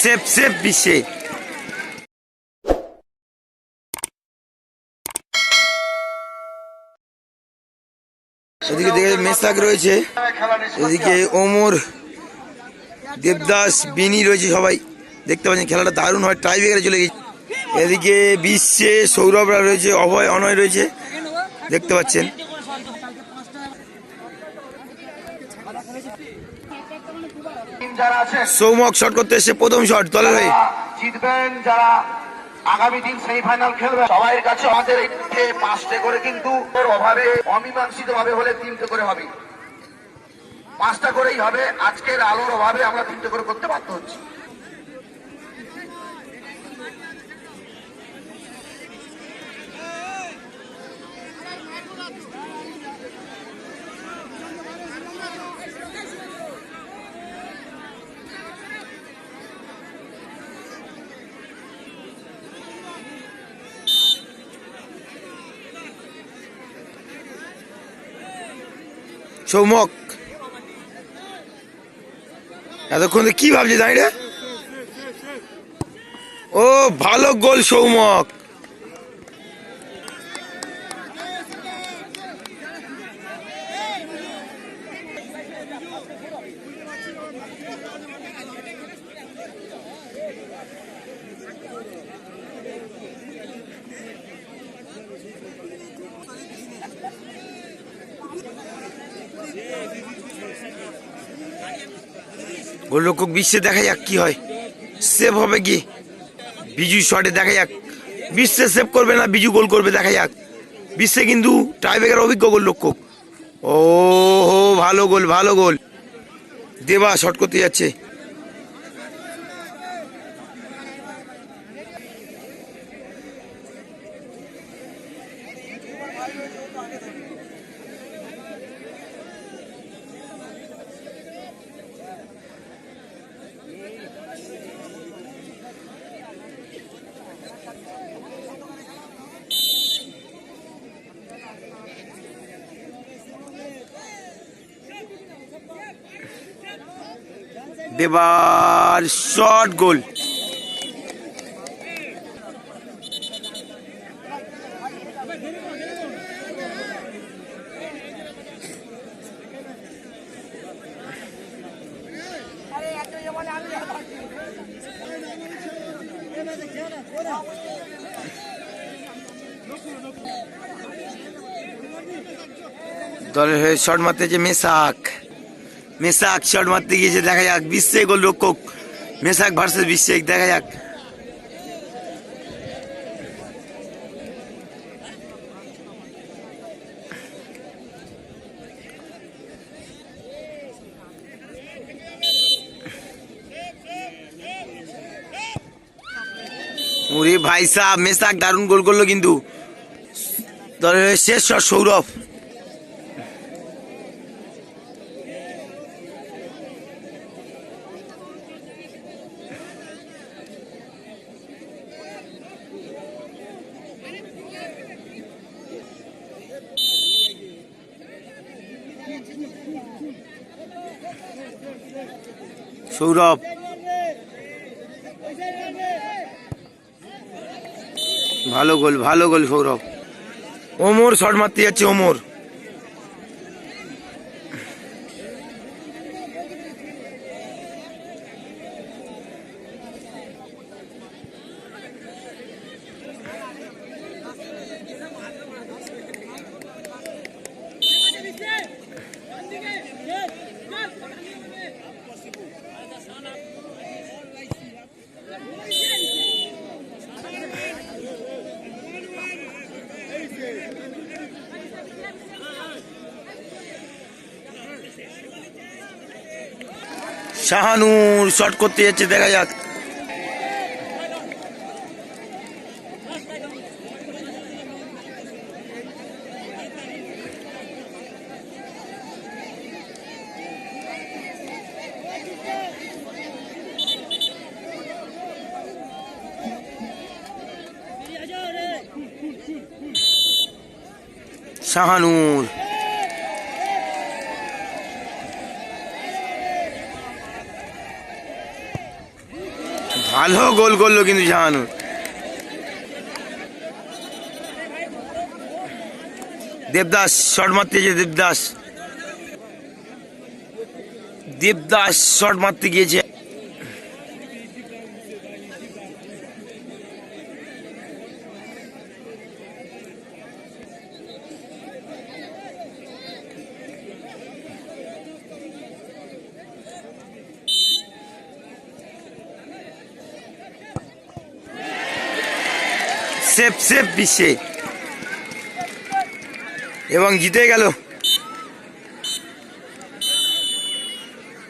Safe safe বিশ্বে এদিকে দেখে মেসাক রয়েছে এদিকে ওমর দেবদাস বিনি রয়েছে সবাই দেখতে পাচ্ছেন, খেলাটা দারুণ হয় টাই ব্রেকারে চলে গেছে. এদিকে বিশ্বে সৌরভরা রয়েছে, অভয়, অনয় রয়েছে, দেখতে পাচ্ছেন। যারা আছেন সৌমক শট করতে এসে প্রথম শট দলের হয়ে। জিতবেন যারা আগামী দিন সেমিফাইনাল খেলবে সবাই কাছে আমাদের পাঁচটে করে কিন্তু ওর অভাবে অমীমাংসিত ভাবে হলে তিনটে করে হবে। পাঁচটা করেই হবে আজকের আলোর অভাবে আমরা তিনটে করে করতে বাধ্য হচ্ছি। সৌমক এতক্ষণ কি ভাবছি রে ও ভালো গোল সৌমক গোলরক্ষক বিশ্বে দেখা যাক কি হয়। সেভ হবে কি? বিজু শটে দেখা যাক। বিশ্বে সেভ করবে না, বিজু গোল করবে, দেখা যাক। বিশ্বে কিন্তু টাইব্রেকার অভিজ্ঞ গোলরক্ষক ও হো ভালো গোল ভালো গোল দেবা শট করতে যাচ্ছে। দেবার শট গোল। দলের হয়ে শট মারতে যে মেসাক। মেসাক শট মারতে গিয়েছে, দেখা যাক বিশ্বে গোল রক্ষক। মেসাক ভার্সেস বিশ্বে দেখা যাক। ওরে ভাই সাহ মেসাক দারুণ গোল করল কিন্তু। শেষ সৌরভ। সৌরভ। ভালো গোল ভালো গোল সৌরভ। ওমর শট মারতে যাচ্ছে ওমর। শাহানুর শট করতে যাচ্ছে দেখা যাক। শাহানুর ভালো গোল করল কিন্তু জাহানুর। দেবদাস শট মারতে গিয়েছে দেবদাস। দেবদাস শট মারতে গিয়েছে। সেফ সেফ বিশ্বে। এবং জিতে গেল।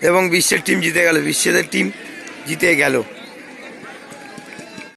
এবং বিশ্বের টিম জিতে গেল। বিশ্বের টিম জিতে গেল।